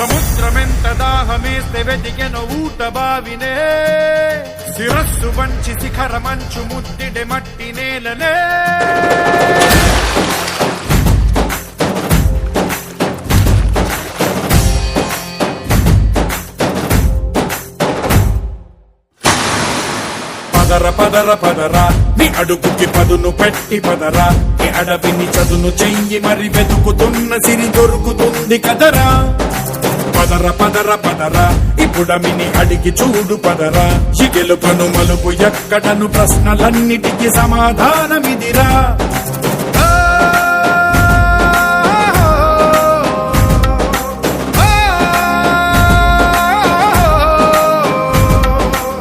సముద్రమెంత దాహమేస్తే వెతికెను ఊట బావినే. శిరస్సు వంచి శిఖర మంచు ముద్దిడె మట్టి నేలనే. పదర పదర పదరా నీ అడుగుకి పదును పెట్టి పదరా. నీ అడవిని చదును చెయ్యి మరి వెతుకుతున్న సిరి దొరుకుతుంది కదరా. పదర పదర పదరా. ఇప్పుడమిని అడిగి చూడు పదరా. చిగెలుపను మలుపు ఎక్కడను ప్రశ్నలన్నిటికీ సమాధానమిదిరా.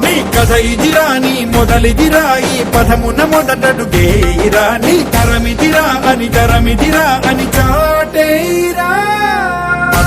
నీ కథ ఇదిరా నీ మొదలిదిరా ఈ పదమున మొదటడుగేయిరా. నీ తరమిదిరా అని తరమిదిరా అని చాటేరా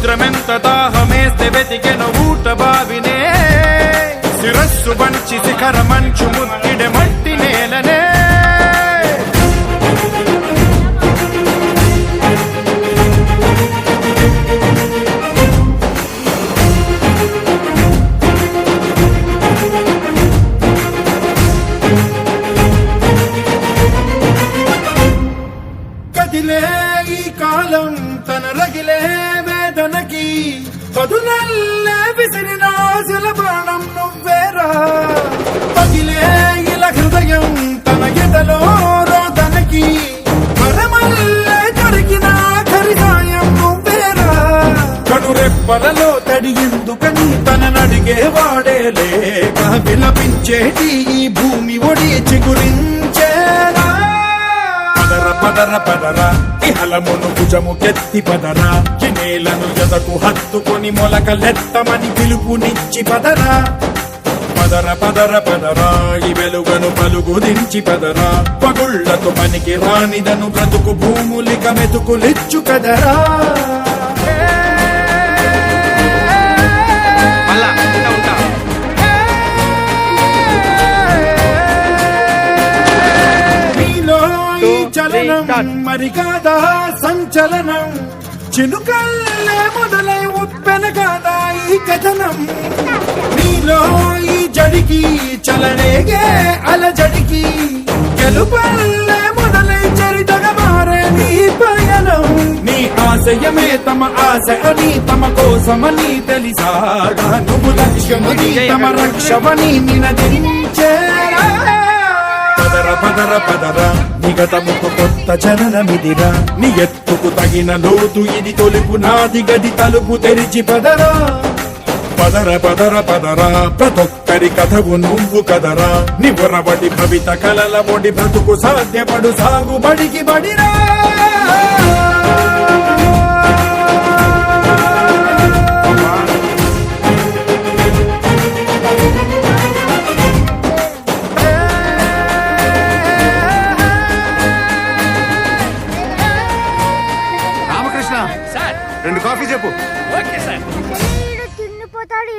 సముద్రమెంత దాహమేస్తే వెతికెను ఊట బావినే. శిరస్సు వంచి శిఖర మంచు ముత్తిడె మట్టి నేలనే. కదిలే ఈ కాలం తన రగిలే. పదునల్లే విసిరిన ఆశల ప్రాణం నువ్వేరా? పగిలే ఇలా హృదయం తన ఎదలో రోదనకి మరమల్లే దొరికిన ఆఖరి సాయం నువ్వేరా? కనురెప్పలలో తడి ఎందుకని తన నడిగే వాడే లేక విలపించేటి ఈ భూమి ఒడి చిగురింది. పదర పదర. పదర ఇహలమును భుజము కెత్తి పదరా నేలను జతకు హత్తుకొని మొలకలెత్తమని పిలుపునిచ్చి పదరా పదర పదర పదరా ఈ వెలుగను పలుగు దించి పదరా పగుళ్ళకు పనికి రానిదను బ్రతుకు భూములిక మెతుకులిచ్చు కదరా. ఈ Two, చలనం three, start. మరి కాదా సంచలనం. చినుకల్లే మొదలై ఉప్పెన కాదా ఈ కథనం. నీలో ఈ జడికి చలనేగే అలజడికి. గెలుపల్లే మొదలై చరితగా మారే నీ పయనం. నీ ఆశయమే తమ ఆశ అని తమ కోసమని తెలిసాగా. నువ్వు లక్ష్యమని తమ రక్షమని నినదించేరా పదర పదర నిగతముకు కొత్త చలనమిదిరా. నీ ఎత్తుకు తగిన లోతు ఇది తొలుపు నాది గది తలుపు తెరిచి పదరా. పదర పదర పదరా ప్రతొక్కరి కథవు నువ్వు కదరా. నివరబడి భవిత కలల మొడి బ్రతుకు సాధ్యపడు సాగుబడికి బడిరా. కాఫీ చెప్పు. Okay sir.